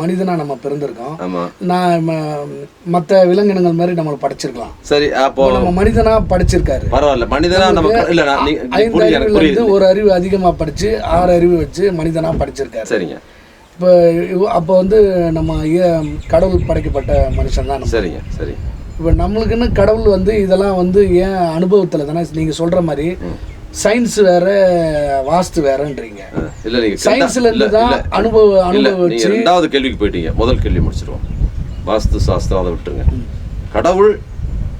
மனிதனா நம்ம பிறந்திருக்கோம். நான் மற்ற விலங்கினங்கள் மாதிரி நம்மளை படைச்சிருக்கலாம். சரி அப்போ நம்ம மனிதனா படிச்சிருக்காரு. பரவாயில்ல மனிதனா நமக்கு இல்ல நான் நீ- நீ ஐந்து புரியுது எனக்கு அறிவுல புரியுது. இருந்து ஒரு அறிவு அதிகமா படிச்சு ஆறு அறிவு வச்சு மனிதனா படிச்சிருக்காரு. சரிங்க. இப்போ அப்போ வந்து நம்ம கடவுள் படைக்கப்பட்ட மனுஷன் தான் நம்ம. சரிங்க சரி. இப்போ நம்மளுக்குன்னு கடவுள் வந்து இதெல்லாம் வந்து ஏன் அனுபவத்தில் தானே நீங்கள் சொல்கிற மாதிரி சயின்ஸ் வேற வாஸ்து வேறன்றீங்க. இல்ல நீங்க சயின்ஸ்ல இருந்து தான். அனுபவ அனுபவம் நீங்க வச்சு ரெண்டாவது கேள்விக்கு போயிட்டீங்க. முதல் கேள்வி முடிச்சிருவோம். வாஸ்து சாஸ்திரம் அதை விட்டுருங்க. கடவுள்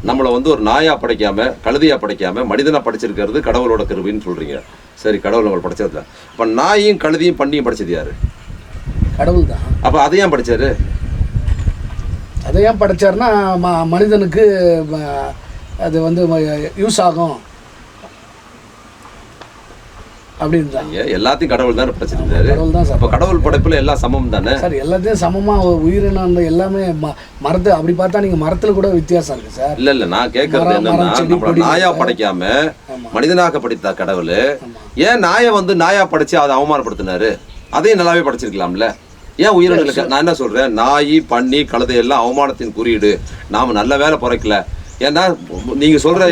நம்மளை வந்து ஒரு நாயா படைக்காம கழுதையா படைக்காம மனிதனா படைச்சிருக்கிறது கடவுளோட கருவின்னு சொல்றீங்க. சரி கடவுள் நம்மளை படைச்சதுல. அப்ப நாயும் கழுதையும் பண்ணியும் படைச்சது யாரு? கடவுள் தான். அப்ப அதை ஏன் படைச்சாரு? அதை ஏன் படைச்சாருன்னா மனிதனுக்கு அது வந்து யூஸ் ஆகும். அப்படின்னு நீங்க எல்லாத்தையும் கடவுள் தானே படைச்சிருக்காரு கடவுள் தான் சார் அப்ப கடவுள் படைப்புல எல்லாம் சமம் தானே? சார் எல்லாத்தையும் சமமாக உயிரினம் எல்லாமே ம மரத்து அப்படி பார்த்தா நீங்கள் மரத்தில் கூட வித்தியாசம் இருக்குது சார். இல்ல இல்ல நான் கேட்கறது என்னன்னா நம்மள நாயா இருக்கு. படைக்காம. மனிதனாக படைத்த கடவுள். ஏன் நாயை வந்து நாயா படைச்சு அதை அவமானப்படுத்தினாரு? அதையும் நல்லாவே படைச்சிருக்கலாம்ல. ஏன் உயிரினங்களுக்கு நான் என்ன சொல்றேன்? நாய் பன்னி கழுதை எல்லாம் அவமானத்தின் குறியீடு. நாம நல்ல வேலை பிறக்கல. ஏன்னா நீங்க சொல்ற.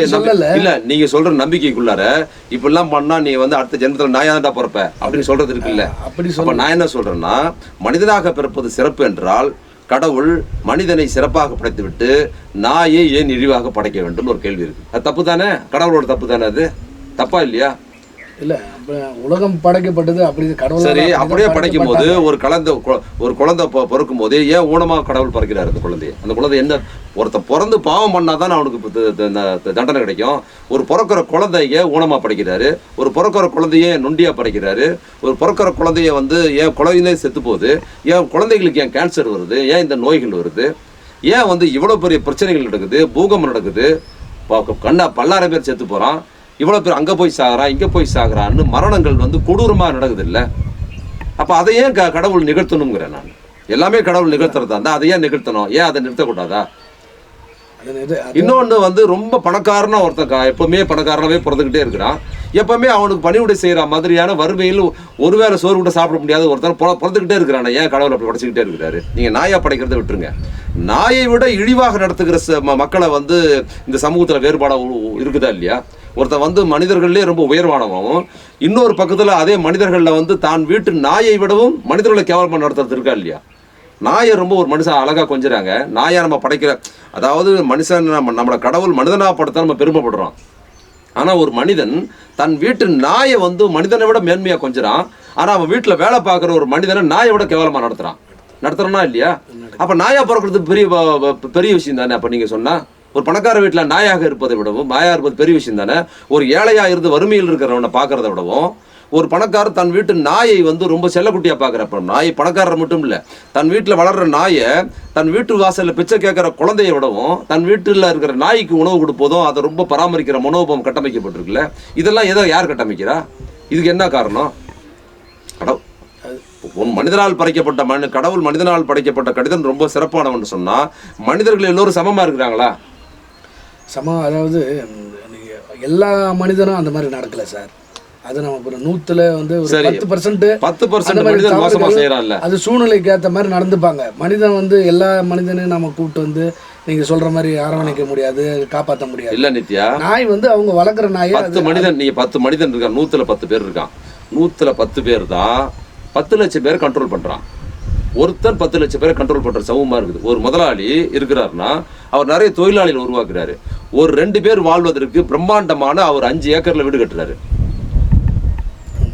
இல்ல நீங்க சொல்ற நம்பிக்கைக்குள்ளார இப்படிலாம் பண்ணா நீ வந்து அடுத்த ஜென்மத்துல நாயா தான்டா பிறப்ப? அப்படின்னு சொல்றது இருக்குல்ல அப்படி அப்ப சொல்ல நான் என்ன சொல்றேன்னா மனிதனாக பிறப்பது சிறப்பு என்றால் கடவுள் மனிதனை சிறப்பாக படைத்துவிட்டு நாயை ஏன் இழிவாக படைக்க வேண்டும் ஒரு கேள்வி இருக்கு. அது தப்பு தானே? கடவுளோட தப்பு தானே அது? தப்பா இல்லையா? இல்லை உலகம் படைக்கப்பட்டது அப்படி கடவுள் சரி அப்படியே படைக்கும் போது ஒரு கலந்த ஒரு குழந்தை பிறக்கும் போது ஏன் ஊனமாக கடவுள் பறக்கிறார் அந்த குழந்தைய? அந்த குழந்தை என்ன ஒருத்தன் பிறந்து பாவம் பண்ணாதான் அவனுக்கு தண்டனை கிடைக்கும். ஒரு பிறக்கிற குழந்தைய ஊனமா படைக்கிறாரு? ஒரு பிறக்கிற குழந்தைய நொண்டியா படைக்கிறாரு? ஒரு பிறக்கிற குழந்தைய வந்து ஏன் குழந்தையே செத்து போகுது? ஏன் குழந்தைகளுக்கு ஏன் கேன்சர் வருது? ஏன் இந்த நோய்கள் வருது? ஏன் வந்து இவ்வளவு பெரிய பிரச்சனைகள் நடக்குது? பூகம்பம் நடக்குது? கண்ணா பல்லாயிரம் பேர் செத்து போறான். இவ்வளவு பேர் அங்க போய் சாகுறான் இங்க போய் சாகுறான்னு மரணங்கள் வந்து கொடூரமா நடக்குது இல்ல அப்ப அதை ஏன் க- கடவுள் நிகழ்த்தணுங்கிறேன் நான்? எல்லாமே கடவுள் நிகழ்த்துறதா இருந்தா அதை ஏன் நிகழ்த்தணும்? ஏன் அதை நிறுத்தக்கூடாதா? இன்னொன்று வந்து ரொம்ப பணக்காரனா ஒருத்தன் எப்பவுமே பணக்காரனாவே பிறந்துக்கிட்டே இருக்கிறான். எப்பவுமே அவனுக்கு பணிவிடை செய்யற மாதிரியான வறுமையில் ஒருவேளை சோறு கூட சாப்பிட முடியாத ஒருத்தன் பிற- பிறந்துக்கிட்டே இருக்கிறான். ஏன் கடவுள் அப்படி படைச்சிக்கிட்டே இருக்கிறாரு? நீங்க நாயா படைக்கிறத விட்டுருங்க. நாயை விட இழிவாக நடத்துகிற மக்களை வந்து இந்த சமூகத்துல வேறுபாடா உ- உ- இருக்குதா இல்லையா? ஒருத்தன் வந்து மனிதர்கள்லேயே ரொம்ப உயர்வானவனும் இன்னொரு பக்கத்தில் அதே மனிதர்களில் வந்து தான் வீட்டு நாயை விடவும் மனிதர்களை கேவலமாக நடத்துறது இருக்கா இல்லையா? நாயை ரொம்ப ஒரு மனுஷன் அழகாக கொஞ்சுறாங்க. நாயை நம்ம படைக்கிற அதாவது மனுஷன் நம்ம நம்மளை கடவுள் மனிதனாக படுத்த நம்ம பெருமைப்படுறோம். ஆனால் ஒரு மனிதன் தன் வீட்டு நாயை வந்து மனிதனை விட மேன்மையாக கொஞ்சுறான். ஆனால் அவன் வீட்டில் வேலை பார்க்குற ஒரு மனிதனை நாயை விட கேவலமாக நடத்துகிறான் நடத்துகிறனா இல்லையா? அப்போ நாயாக பிறக்கிறது பெரிய பெரிய விஷயம் தானே அப்போ நீங்கள் சொன்னால் ஒரு பணக்கார வீட்டில் நாயாக இருப்பதை விடவும் நாயாக இருப்பது பெரிய விஷயம் தானே ஒரு ஏழையாக இருந்து வறுமையில் இருக்கிறவனை பார்க்கறத விடவும் ஒரு பணக்காரர் தன் வீட்டு நாயை வந்து ரொம்ப செல்லக்குட்டியாக பார்க்குறப்ப நாய் பணக்காரர் மட்டும் இல்லை தன் வீட்டில் வளர்கிற நாயை தன் வீட்டு வாசலில் பிச்சை கேட்குற குழந்தைய விடவும் தன் வீட்டில் இருக்கிற நாய்க்கு உணவு கொடுப்பதும் அதை ரொம்ப பராமரிக்கிற மனோபம் கட்டமைக்கப்பட்டிருக்குல்ல இதெல்லாம் எதை யார் கட்டமைக்கிறா? இதுக்கு என்ன காரணம்? கடவுள். உன் மனிதனால் படைக்கப்பட்ட மனு கடவுள் மனிதனால் படைக்கப்பட்ட கடிதம் ரொம்ப சிறப்பானவன் சொன்னால் மனிதர்கள் எல்லோரும் சமமாக இருக்கிறாங்களா? சம அதாவது எல்லா மனிதனும் அந்த மாதிரி நடக்கல சார். அது நம்ம ஒரு நூத்துல வந்து ஒரு. பத்து பர்சன்ட் பத்து பர்சன்ட் அது சூழ்நிலைக்கு ஏற்ற மாதிரி நடந்துப்பாங்க. மனிதன் வந்து எல்லா மனிதனையும் நம்ம கூப்பிட்டு வந்து நீங்க சொல்ற மாதிரி அரவணைக்க முடியாது காப்பாற்ற முடியாது. இல்ல நித்யா. நாய் வந்து அவங்க வளர்க்குற நாயை பத்து மனிதன் நீங்க பத்து மனிதன் இருக்கான் நூத்துல பத்து பேர் இருக்கான். நூத்துல பத்து பேர் தான் பத்து லட்சம் பேர் கண்ட்ரோல் பண்றான். ஒருத்தன் பத்து லட்சம் பேரை கண்ட்ரோல் பண்ற சமமா இருக்குது. ஒரு முதலாளி இருக்கிறாருன்னா அவர் நிறைய தொழிலாளிகள் உருவாக்குறாரு. ஒரு ரெண்டு பேர் வாழ்வதற்கு பிரம்மாண்டமான அவர் அஞ்சு ஏக்கர்ல வீடு கட்டுறாரு.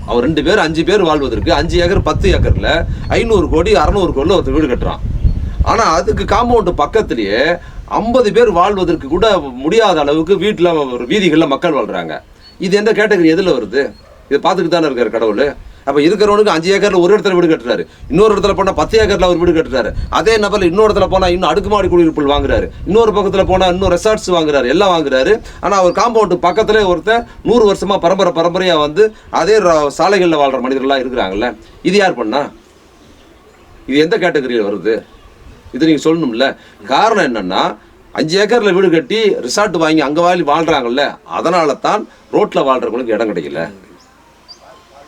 அவர் ரெண்டு பேர் அஞ்சு பேர் வாழ்வதற்கு அஞ்சு ஏக்கர் பத்து ஏக்கர்ல ஐநூறு கோடி அறநூறு கோடியில் ஒருத்தர் வீடு கட்டுறான். ஆனா அதுக்கு காம்பவுண்டு பக்கத்திலேயே ஐம்பது பேர் வாழ்வதற்கு கூட முடியாத அளவுக்கு வீட்டில் வீதிகளில் மக்கள் வாழ்றாங்க. இது எந்த கேட்டகரி எதில் வருது? இதை பார்த்துட்டு தானே இருக்கார் கடவுள்? அப்போ இருக்கிறவனுக்கு அஞ்சு ஏக்கரில் ஒரு இடத்துல வீடு கட்டுறாரு. இன்னொரு இடத்துல போனால் பத்து ஏக்கரில் ஒரு வீடு கட்டுறாரு. அதே நபரில் இன்னொரு இடத்துல போனால் இன்னும் அடுக்குமாடி குடியிருப்புகள் வாங்குறாரு. இன்னொரு பக்கத்தில் போனால் இன்னும் ரெசார்ட்ஸ் வாங்குறாரு. எல்லாம் வாங்குறாரு. ஆனால் அவர் காம்பவுண்டு பக்கத்தில் ஒருத்தர் நூறு வருஷமாக பரம்பரை பரம்பரையாக வந்து அதே சாலைகளில் வாழ்கிற வாழ்ற மனிதர்கள்லாம் இருக்கிறாங்கல்ல. இது யார் பண்ணா? இது எந்த கேட்டகரியில் வருது? இது நீங்கள் சொல்லணும்ல. காரணம் என்னென்னா அஞ்சு ஏக்கரில் வீடு கட்டி ரிசார்ட் வாங்கி அங்கே வாங்கி வாழ்கிறாங்கல்ல அதனால தான் ரோட்டில் வாழ்கிறவங்களுக்கு இடம் கிடைக்கல.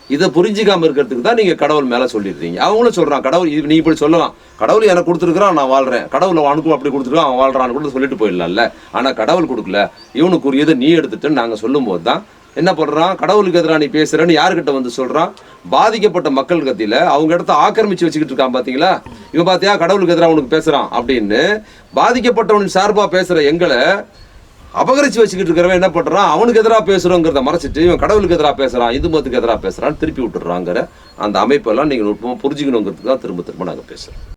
இதை புரிஞ்சிக்காம இருக்கிறதுக்கு தான் நீங்கள் கடவுள் மேலே சொல்லிடுறீங்க அவங்களும் சொல்கிறான் கடவுள் இது நீ இப்படி சொல்லலாம். கடவுள் எனக்கு கொடுத்துருக்குறான் நான் வாழ்கிறேன் கடவுள் அவனுக்கும் அப்படி கொடுத்துருக்கான் அவன் வாழ்கிறான்னு கூட சொல்லிட்டு போயிடலாம்ல. ஆனால் கடவுள் கொடுக்கல. இவனுக்குரியதை நீ எடுத்துட்டுன்னு நாங்கள் சொல்லும் போது தான் என்ன பண்ணுறான் கடவுளுக்கு எதிராக நீ பேசுகிறேன்னு யாருக்கிட்ட வந்து சொல்கிறான் பாதிக்கப்பட்ட மக்கள் கத்தியில் அவங்க இடத்த ஆக்கிரமிச்சு வச்சுக்கிட்டு இருக்கான் பார்த்தீங்களா இவன் பார்த்தியா கடவுளுக்கு எதிராக உனக்கு பேசுகிறான் அப்படின்னு பாதிக்கப்பட்டவன் சார்பாக பேசுகிற எங்களை அபகரிச்சு வச்சுக்கிட்டு இருக்கிறவன் என்ன பண்ணுறான் அவனுக்கு எதிராக பேசுகிறோங்கிறத மறைச்சிட்டு இவன் கடவுளுக்கு எதிராக பேசுகிறான் இந்து மதத்துக்கு எதிராக பேசுகிறான்னு திருப்பி விட்டுறாங்கிற அந்த அமைப்பெல்லாம் நீங்கள் நுட்பமாக புரிஞ்சுக்கணுங்கிறதுக்கு தான் திரும்ப திரும்ப நாங்கள் பேசுகிறோம்